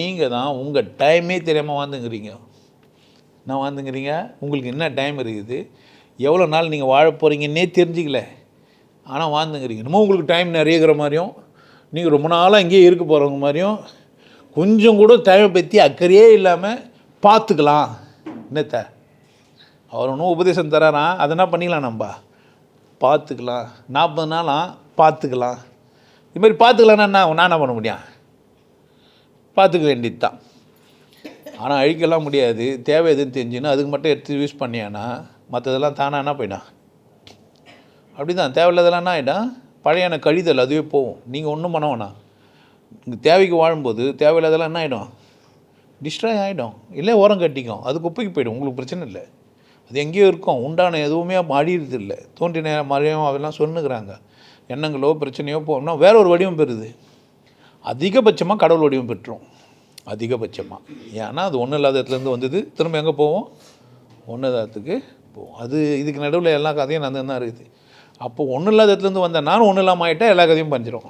நீங்கள் தான் உங்கள் டைமே தெரியாமல் வாழ்ந்துங்கிறீங்க. நான் வாழ்ந்துங்கிறீங்க? உங்களுக்கு என்ன டைம் இருக்குது? எவ்வளோ நாள் நீங்கள் வாழ போகிறீங்கன்னே தெரிஞ்சிக்கல. ஆனால் வாழ்ந்துங்கிறீங்க. இன்னமும் உங்களுக்கு டைம் நிறையங்கிற மாதிரியும் நீங்கள் ரொம்ப நாளாக இங்கேயே இருக்க போகிறவங்க மாதிரியும் கொஞ்சம் கூட டைமை பற்றி அக்கறையே இல்லாமல் பார்த்துக்கலாம். என்னத்த? அவர் ஒன்றும் உபதேசம் தராராம் அதை என்ன பண்ணிக்கலாம் நம்ம? பார்த்துக்கலாம். நாற்பது நாளாக பார்த்துக்கலாம். இது மாதிரி பார்த்துக்கலான்னா என்ன? நான் என்ன பண்ண முடியும்? பார்த்துக்க வேண்டியது தான். ஆனால் அழிக்கலாம் முடியாது. தேவை எதுன்னு தெரிஞ்சுன்னா அதுக்கு மட்டும் எடுத்து யூஸ் பண்ணியானா மற்றதெல்லாம் தானா என்ன போயிடும் அப்படி தான் தேவையில்லாதெல்லாம் என்ன ஆகிடும் பழையான கழிதல் அதுவே போகும். நீங்கள் ஒன்றும் பண்ண வேணாம். நீங்கள் தேவைக்கு வாழும்போது தேவையில்லாதெல்லாம் என்ன ஆகிடும் டிஸ்ட்ராய் ஆகிடும் இல்லை உரம் கட்டிக்கும். அது குப்பைக்கு போயிடும். உங்களுக்கு பிரச்சனை இல்லை. அது எங்கேயோ இருக்கும். உண்டான எதுவுமே அழியிறது இல்லை. தோன்றின மறையும் அதெல்லாம் சொன்னுக்கிறாங்க எண்ணங்களோ பிரச்சனையோ போகணும்னா வேற ஒரு வடிவம் பெறுது. அதிகபட்சமாக கடவுள் வடிவம் பெற்றோம். அதிகபட்சமாக ஏன்னா அது ஒன்றும் இல்லாத இடத்துலேருந்து வந்தது. திரும்ப எங்கே போவோம்? ஒன்றுதாத்துக்கு போவோம். அது இதுக்கு நடுவில் எல்லா கதையும் நடந்து தான் இருக்குது. அப்போ ஒன்றும் இல்லாத இடத்துலேருந்து வந்தேன் நானும் ஒன்றும் இல்லாமல் ஆகிட்டா எல்லா கதையும் பஞ்சிரும்.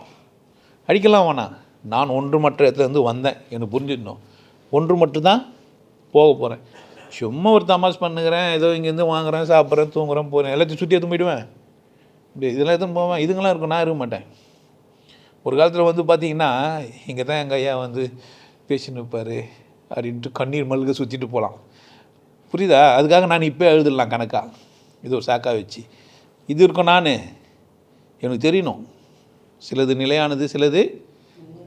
அடிக்கலாம் வேணாம் நான் ஒன்று மற்ற இடத்துலேருந்து வந்தேன். எனக்கு புரிஞ்சிடணும். ஒன்று மட்டும்தான் போக போகிறேன் சும்மா ஒரு தமாஸ் பண்ணுகிறேன். ஏதோ இங்கேருந்து வாங்குறேன் சாப்பிட்றேன் தூங்குறேன் போகிறேன் எல்லாத்தையும் சுற்றி எடுத்து போயிடுவேன் இப்படி இதெல்லாம் எதுவும் போவேன். இதுங்களாம் இருக்கும். நான் இருக்க மாட்டேன். ஒரு காலத்தில் வந்து பார்த்தீங்கன்னா இங்கே தான் எங்கள் ஐயா வந்து பேசின்னு இருப்பார் அப்படின்ட்டு கண்ணீர் மல்க சுற்றிட்டு போகலாம் புரியுதா? அதுக்காக நான் இப்போ எழுதிடலாம் கணக்காக இது ஒரு சாக்கா வச்சு. இது இருக்கும் நான். எனக்கு தெரியணும். சிலது நிலையானது சிலது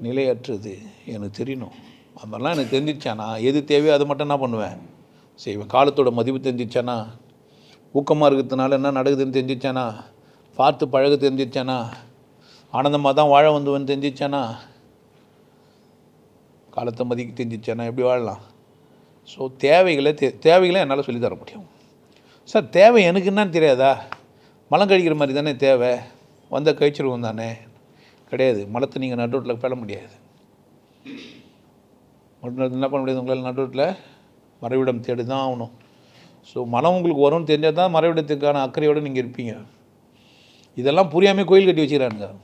நிலையற்றது. எனக்கு தெரியணும். அது மாதிரிலாம் எனக்கு தெரிஞ்சிச்சானா எது தேவையோ அதை மட்டும் என்ன பண்ணுவேன். செய்வேன் காலத்தோட மதிப்பு தெரிஞ்சிச்சானா ஊக்கமாக இருக்கிறதுனால என்ன நடக்குதுன்னு தெரிஞ்சிச்சானா பார்த்து பழக தெரிஞ்சிச்சானா ஆனந்தமாக தான் வாழ வந்து தெரிஞ்சிச்சானா? காலத்தை மதிக்க தெரிஞ்சிச்சானா? எப்படி வாழலாம்? ஸோ தேவைகளை தே தேவைகளை என்னால் சொல்லித் தர முடியும். சார் தேவை எனக்கு என்னன்னு தெரியாதா? மலம் கழிக்கிற மாதிரி தானே தேவை. வந்த கழிச்சிருவோம் தானே? கிடையாது. மலத்தை நீங்கள் நடுரோட்டில் பெற முடியாது. நடு- என்ன பண்ண முடியாது? உங்களால் நடுரோட்டில் மறைவிடம் தேடி தான் ஆகணும். ஸோ மனம் உங்களுக்கு வரும்னு தெரிஞ்சால் தான் மறைவிடத்துக்கான அக்கறையோடு நீங்கள் இருப்பீங்க. இதெல்லாம் புரியாமல் கோயில் கட்டி வச்சுக்கிறானுங்க.